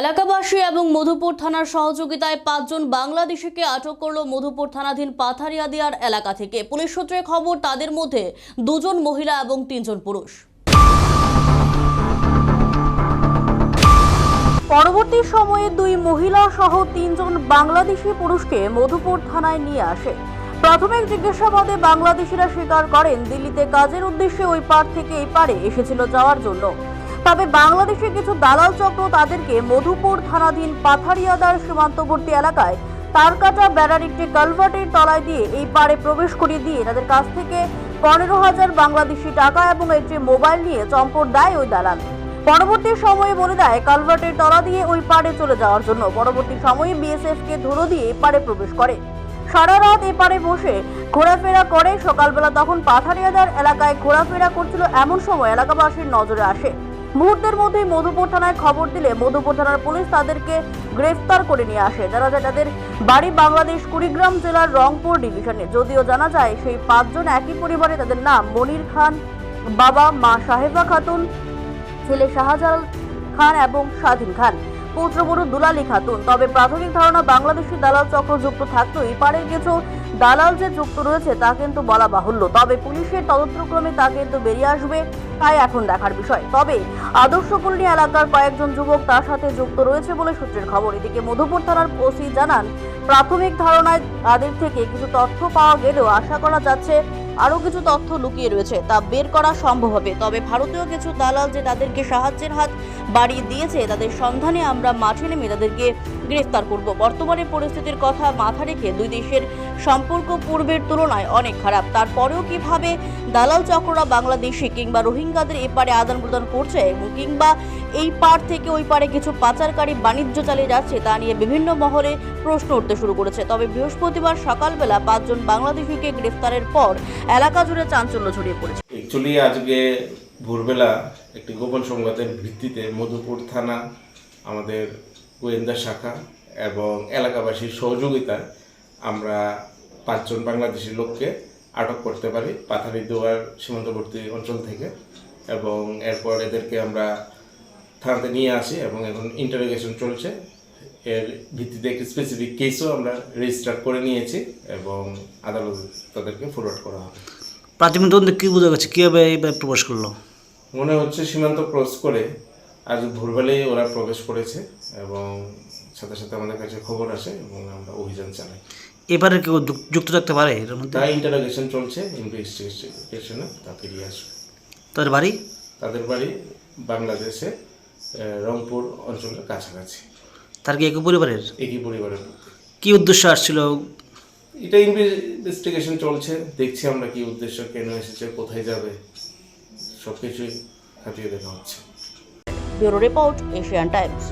এলাকাবাসী এবং মধুপুর থানার সহযোগিতায় পাঁচজন বাংলাদেশিকে আটক করল মধুপুর থানাধীন পাথারিয়াদিয়ার এলাকা থেকে। পুলিশ সূত্রে খবর, তাদের মধ্যে দুজন মহিলা এবং তিনজন পুরুষ। পরবর্তী সময়ে দুই মহিলা সহ তিনজন বাংলাদেশি পুরুষকে মধুপুর থানায় নিয়ে আসে। প্রাথমিক জিজ্ঞাসাবাদে বাংলাদেশিরা স্বীকার করেন, দিল্লিতে কাজের উদ্দেশ্যে ওই পার থেকে এই পারে এসেছিল যাওয়ার জন্য। তবে বাংলাদেশের কিছু দালাল চক্র তাদেরকে মধুপুর থানাধীন পাথারিয়াদার সীমান্তবর্তী এলাকায় তার তারকাটা বেড়ার একটি কালভার্টের তলায় দিয়ে এই পারে প্রবেশ করিয়ে দিয়ে তাদের কাছ থেকে পনেরো হাজার বাংলাদেশি টাকা এবং একটি মোবাইল নিয়ে চম্পট দেয় ওই দালাল। পরবর্তী সময়ে বলে দেয়, কালভার্টের তলা দিয়ে ওই পাড়ে চলে যাওয়ার জন্য। পরবর্তী সময়ে বিএসএফ কে ধরো দিয়ে পাড়ে প্রবেশ করে। সারা রাত এ পারে বসে ঘোরাফেরা করে। সকালবেলা তখন পাথারিয়াদার এলাকায় ঘোরাফেরা করছিল এমন সময় এলাকাবাসীর নজরে আসে। মুহূর্তের মধ্যেই মধুপুর থানায় খবর দিলে মধুপুর থানার পুলিশ তাদেরকে গ্রেফতার করে নিয়ে আসে। জানা যায় তাদের বাড়ি বাংলাদেশ কুড়িগ্রাম জেলার রংপুর ডিভিশনে। যদিও জানা যায় সেই পাঁচজন একই পরিবারে তাদের নাম মনির খান, বাবা মা সাহেবা খাতুন, ছেলে শাহজালাল খান এবং স্বাধীন খান। পুত্রবধূ দুলালি খাতুন। তবে প্রাথমিক ধারণা বাংলাদেশি দালাল চক্র যুক্ত থাকলেও এপারের কিছু দালাল যে যুক্ত রয়েছে, তা কিন্তু বলা বাহুল্য। তবে পুলিশের তদন্তক্রমে তা কিন্তু বেরিয়ে আসবে, তাই এখন দেখার বিষয়। তবে আদর্শপল্লী এলাকার কয়েকজন যুবক তার সাথে যুক্ত রয়েছে বলে সূত্রের খবর। এদিকে মধুপুর থানার ওসি জানান, প্রাথমিক ধারণায় তাদের থেকে কিছু তথ্য পাওয়া গেলেও আশা করা যাচ্ছে আরও কিছু তথ্য লুকিয়ে রয়েছে, তা বের করা সম্ভব হবে। তবে ভারতীয় কিছু দালাল যে তাদেরকে সাহায্যের হাত বাড়িয়ে দিয়েছে, তাদের সন্ধানে আমরা মাঠে নেমে তাদেরকে গ্রেফতার করব। বর্তমানে পরিস্থিতির কথা মাথা রেখে দুই দেশের সম্পর্ক পূর্বের তুলনায় অনেক খারাপ। তারপরেও কীভাবে দালাল চক্ররা বাংলাদেশি কিংবা রোহিঙ্গাদের এপারে আদান প্রদান করছে এবং কিংবা এই পার থেকে ওই পারে কিছু পাচারকারী বাণিজ্য চালিয়ে যাচ্ছে, তা নিয়ে বিভিন্ন মহলে প্রশ্ন উঠতে শুরু করেছে। তবে বৃহস্পতিবার সকালবেলা পাঁচজন বাংলাদেশিকে গ্রেফতারের পর এলাকা জুড়ে চাঞ্চল্য ছড়িয়ে পড়েছে। অ্যাকচুয়ালি আজকে ভোরবেলা একটি গোপন সংবাদের ভিত্তিতে মধুপুর থানা, আমাদের গোয়েন্দা শাখা এবং এলাকাবাসীর সহযোগিতায় আমরা পাঁচজন বাংলাদেশি লোককে আটক করতে পারি পাথারি দোয়ার সীমান্তবর্তী অঞ্চল থেকে এবং এরপর এদেরকে আমরা থানাতে নিয়ে আসি এবং এখন ইন্টারোগেশন চলছে। এর ভিত্তিতে একটি স্পেসিফিক কেসও আমরা রেজিস্টার করে নিয়েছি এবং আদালত তাদেরকে ফরওয়ার্ড করা হবে। প্রাথমিক তদন্তে কী বোঝা গেছে? কীভাবে এইভাবে প্রবেশ করল? মনে হচ্ছে সীমান্ত ক্রস করে আজ ভোরবেলায় ওরা প্রবেশ করেছে এবং সাথে সাথে আমাদের কাছে খবর আসে এবং আমরা অভিযান চালাই। এবারে কেউ যুক্ত থাকতে পারে এর মধ্যে? তা ইন্টারোগেশন চলছে ইনভেস্টিগেশনে তা ফিরিয়ে আসবে। তাদের বাড়ি? তাদের বাড়ি বাংলাদেশে রংপুর অঞ্চলের কাছাকাছি। তার কি একই পরিবারের? একই পরিবারের। কি উদ্দেশ্য আসছিল? এটা ইনভেস্টিগেশন চলছে দেখছি আমরা কি উদ্দেশ্য কেন এসেছে কোথায় যাবে সব কিছুই খাটিয়ে দেখা হচ্ছে। Bureau report Asian Times.